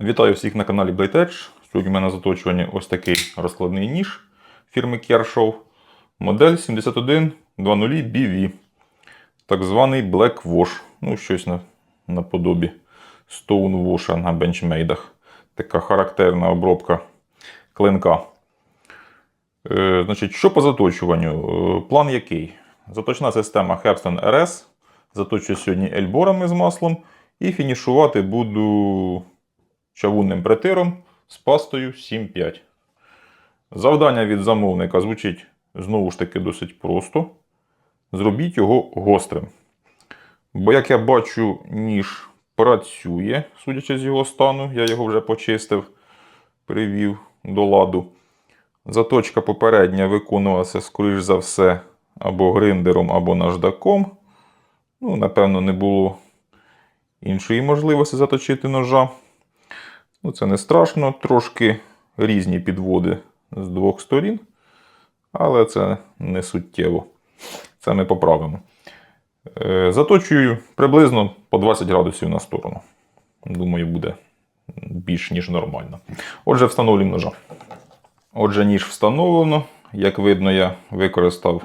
Вітаю всіх на каналі Blade. Сьогодні в мене заточувані ось такий розкладний ніж фірми Kershaw. Модель 7120 BV. Так званий Black Wash. Ну, щось на, наподобі Stone Wash на бенчмейдах. Така характерна обробка клинка. Е, значить, що по заточуванню? Е, план який? Заточна система Hepston RS. Заточую сьогодні ельборами з маслом. І фінішувати буду чавунним притиром з пастою 7,5. Завдання від замовника звучить знову ж таки досить просто. Зробіть його гострим. Бо, як я бачу, ніж працює, судячи з його стану, я його вже почистив, привів до ладу. Заточка попередня виконувалася, скоріш за все, або гриндером, або наждаком. Ну, напевно, не було іншої можливості заточити ножа. Ну, це не страшно, трошки різні підводи з двох сторін, але це не суттєво. Це ми поправимо. Е, Заточую приблизно по 20 градусів на сторону. Думаю, буде більш ніж нормально. Отже, встановлюємо ножа. Отже, ніж встановлено. Як видно, я використав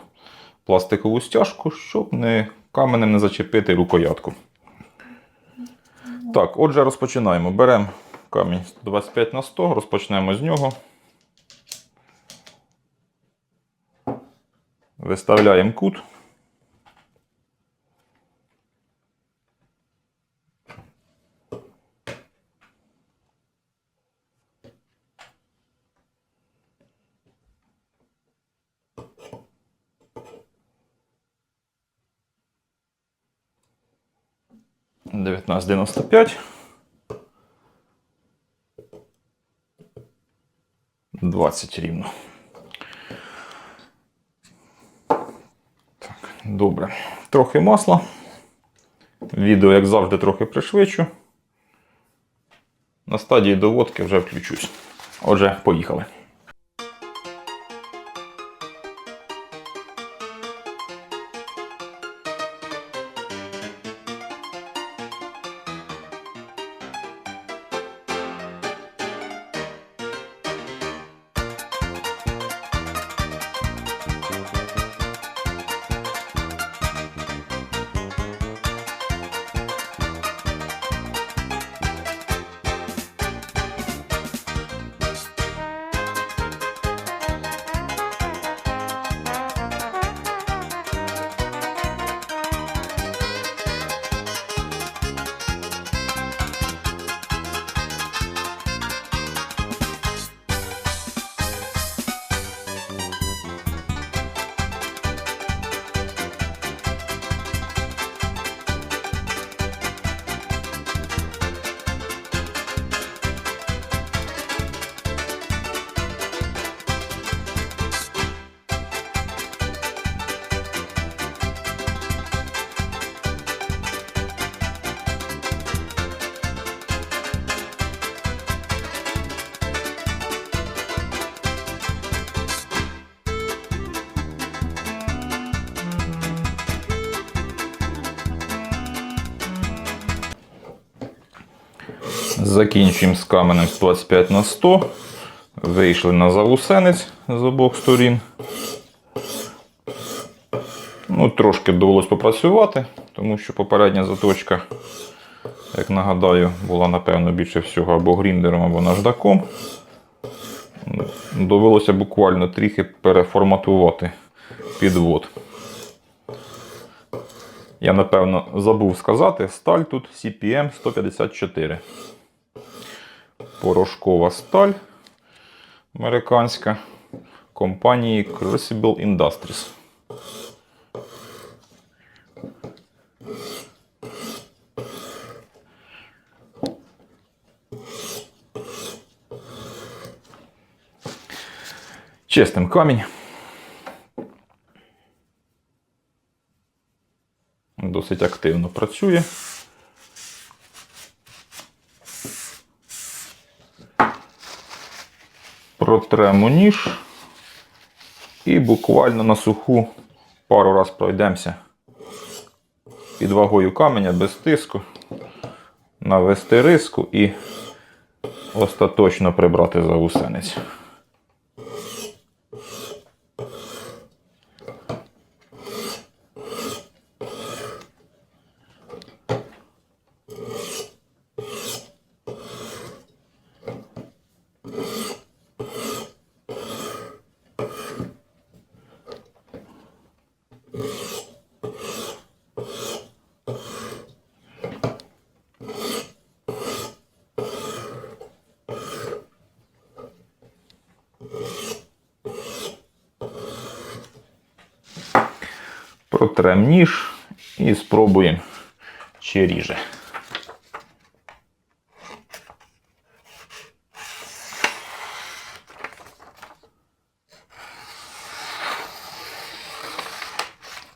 пластикову стяжку, щоб не каменем не зачепити рукоятку. Так, отже, розпочинаємо. Беремо камінь 25 на 100, розпочнемо з нього. Виставляємо кут. Дев'ятнадцять дев'яносто п'ять. 20 рівно. Так, добре. Трохи масла. Відео, як завжди, трохи пришвидшу. На стадії доводки вже включусь. Отже, поїхали. Закінчуємо з каменем 125 на 100. Вийшли на завусенець з обох сторін. Ну, Трошки довелось попрацювати, тому що попередня заточка, як нагадаю, була, напевно, більше всього або гріндером, або наждаком. Довелося буквально трохи переформатувати підвод. Я, напевно, забув сказати, сталь тут CPM 154. Порошкова сталь американська компанії Crucible Industries. Чистим камінь. Досить активно працює. Протремо ніж і буквально на суху пару раз пройдемося під вагою каменя без тиску, навести риску і остаточно прибрати загусениць. Протрем ніж і спробуємо, чи ріже.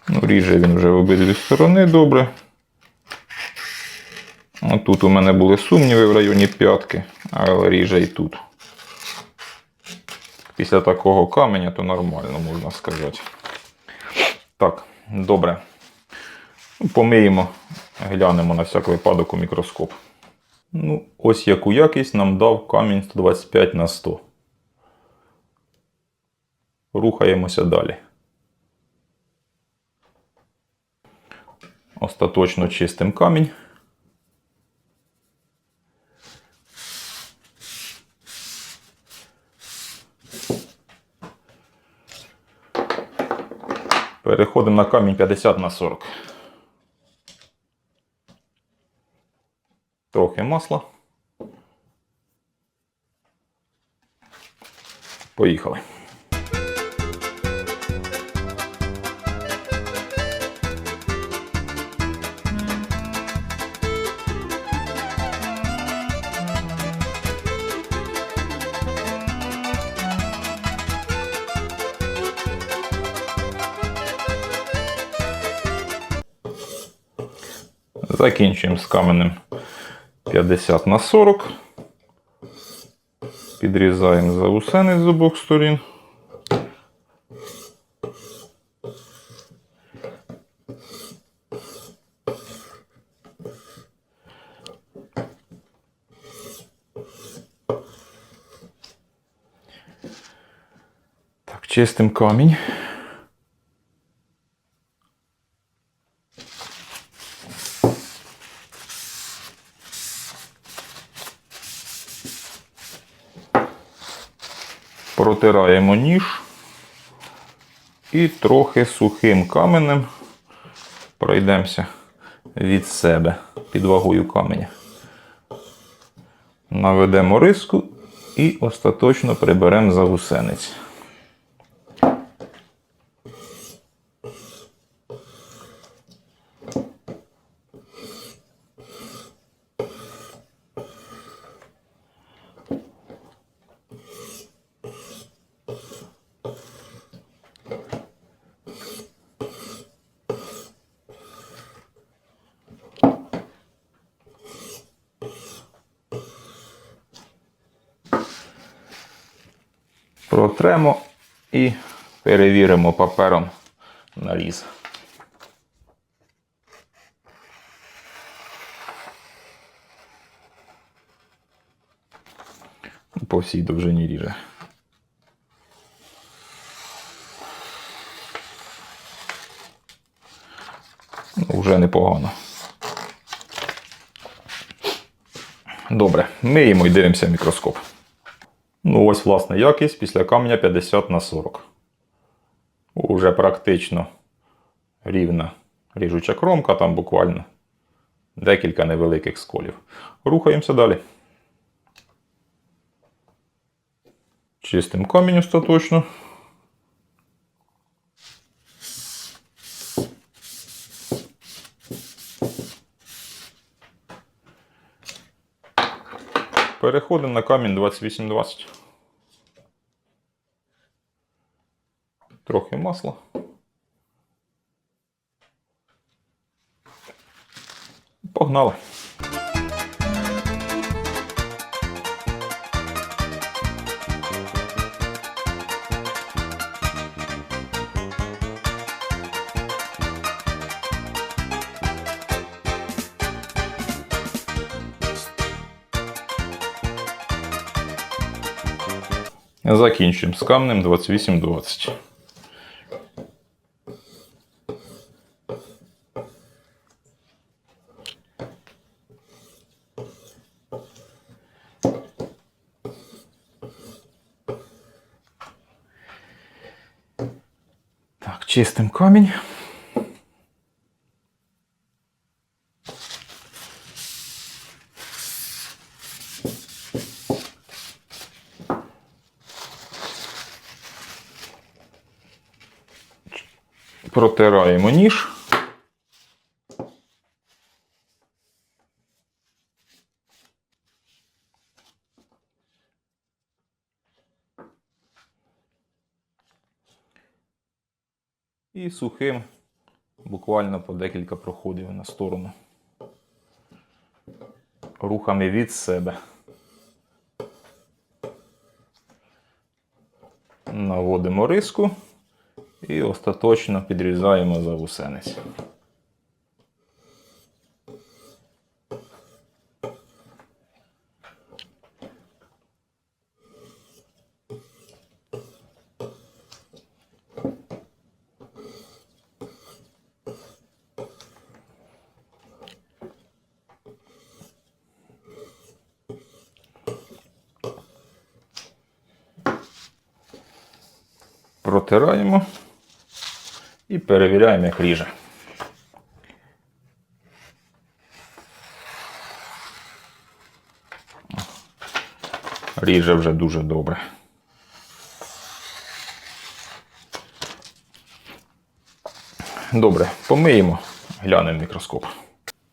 Ну, ріже він вже в обидві сторони добре. Тут у мене були сумніви в районі п'ятки, але ріже і тут. Після такого каменя то нормально, можна сказати. Так, добре. Ну, Помиємо, глянемо на всяк випадок у мікроскоп. Ну, ось яку якість нам дав камінь 125 на 100. Рухаємося далі. Остаточно чистим камінь. Переходимо на камінь 50 на 40. Трохи масла. Поїхали. Закінчуємо з каменем 50 на 40. Підрізаємо заусенець з обох сторін. Так, чистим камінь. Протираємо ніж і трохи сухим каменем пройдемося від себе під вагою каменя. Наведемо риску і остаточно приберемо загусениць. Протремо і перевіримо папером наріз. По всій довжині ріже. Ну, Вже непогано. Добре, миємо і дивимося мікроскоп. Ну, ось, власне, якість після камня 50 на 40. Уже практично рівна ріжуча кромка, там буквально декілька невеликих сколів. Рухаємося далі. Чистим камінь остаточно. Переходимо на камінь 2820. Трохи масла. Погнали. Закінчимо з камнем 2820. Так, чистим камінь. Протираємо ніж. І сухим буквально по декілька проходів на сторону. Рухами від себе. Наводимо риску і остаточно підрізаємо завусенець. Протираємо і перевіряємо, як ріже. Ріже вже дуже добре. Добре, помиємо, глянемо мікроскоп.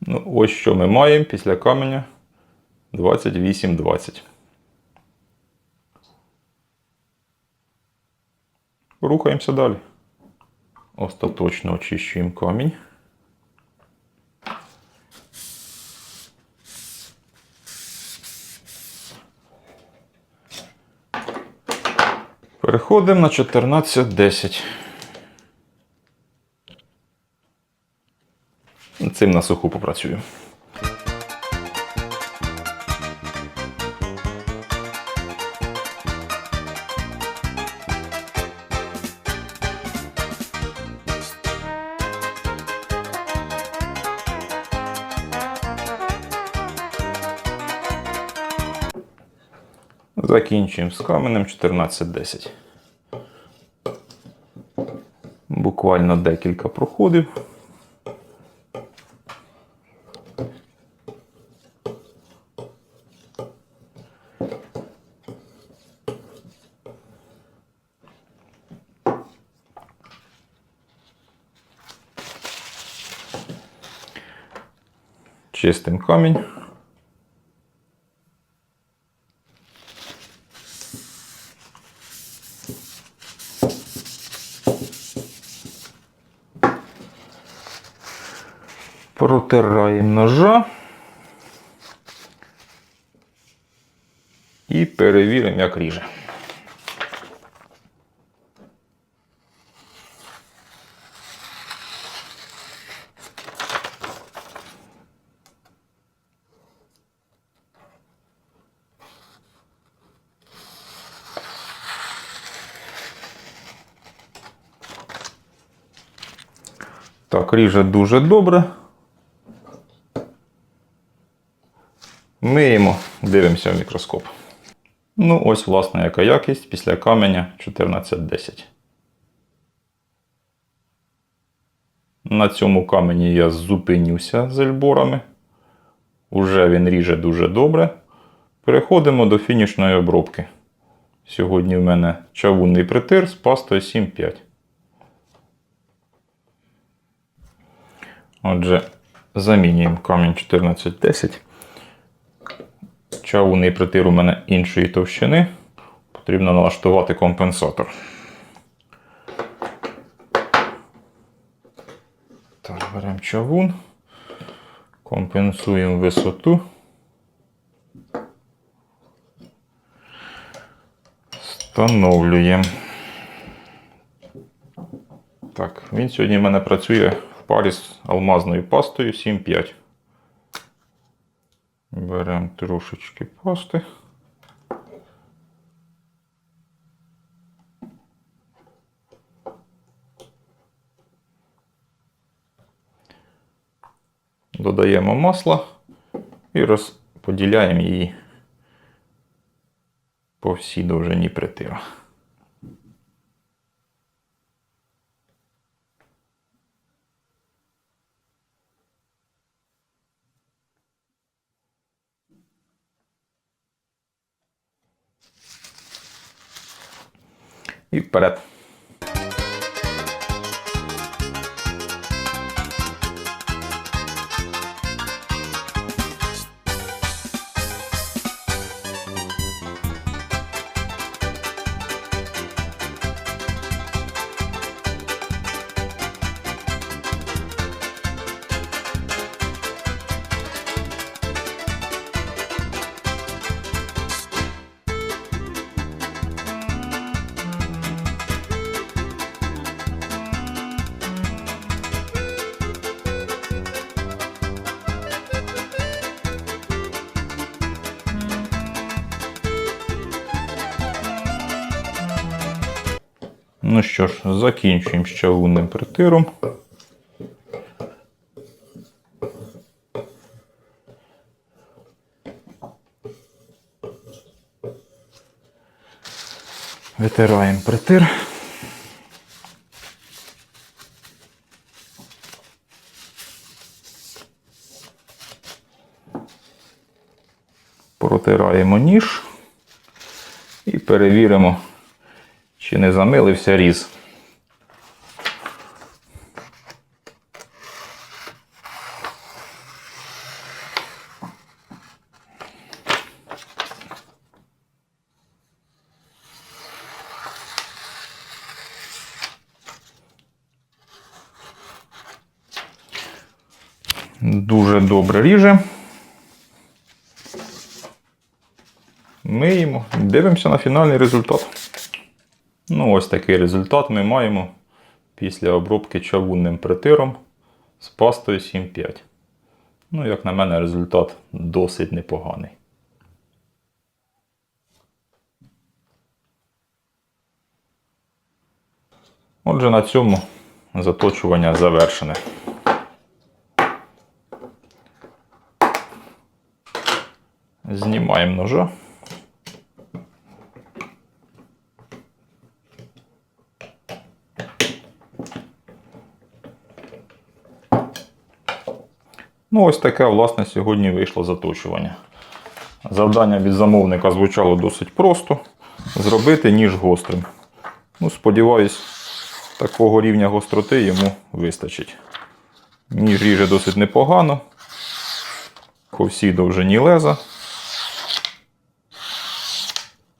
Ну, ось що ми маємо після каменя 28-20. Рухаємося далі. Остаточно очищуємо камінь. Переходимо на 14.10. Цим на суху попрацюю. Закінчуємо з каменем 14.10. Буквально декілька проходів. Чистим камінь. Протираємо ножа. І перевіримо, як ріже. Так, ріже дуже добре. Миємо, дивимося в мікроскоп. Ну, ось, власне, яка якість після каменя 1410. На цьому камені я зупинюся з ельборами. Уже він ріже дуже добре. Переходимо до фінішної обробки. Сьогодні в мене чавунний притир з пастою 7,5. Отже, замінюємо камінь 1410. Чавунний притир у мене іншої товщини. Потрібно налаштувати компенсатор. Так, беремо чавун, компенсуємо висоту. Встановлюємо. Так, він сьогодні в мене працює в парі з алмазною пастою 7,5 додаємо трошечки пасти. Додаємо масло і розподіляємо її по всій довжині притира. І вперед. Ну що ж, закінчуємо з чавунним притиром. Витираємо притир. Протираємо ніж і перевіримо, чи не замилився різ. Дуже добре ріже. Миємо, дивимося на фінальний результат. Ну, ось такий результат ми маємо після обробки чавунним притиром з пастою 7,5. Ну, як на мене, результат досить непоганий. Отже, на цьому заточування завершене. Знімаємо ножа. Ну, ось таке, власне, сьогодні вийшло заточування. Завдання від замовника звучало досить просто. Зробити ніж гострим. Ну, сподіваюсь, такого рівня гостроти йому вистачить. Ніж ріже досить непогано. По всій довжині леза.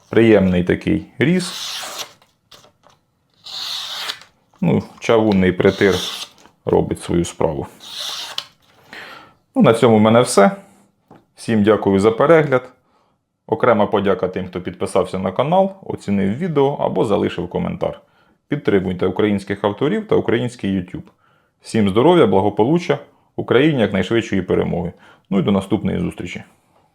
Приємний такий різ. Ну, чавунний притир робить свою справу. Ну, на цьому в мене все. Всім дякую за перегляд. Окрема подяка тим, хто підписався на канал, оцінив відео або залишив коментар. Підтримуйте українських авторів та український YouTube. Всім здоров'я, благополуччя, Україні якнайшвидшої перемоги. Ну і до наступної зустрічі.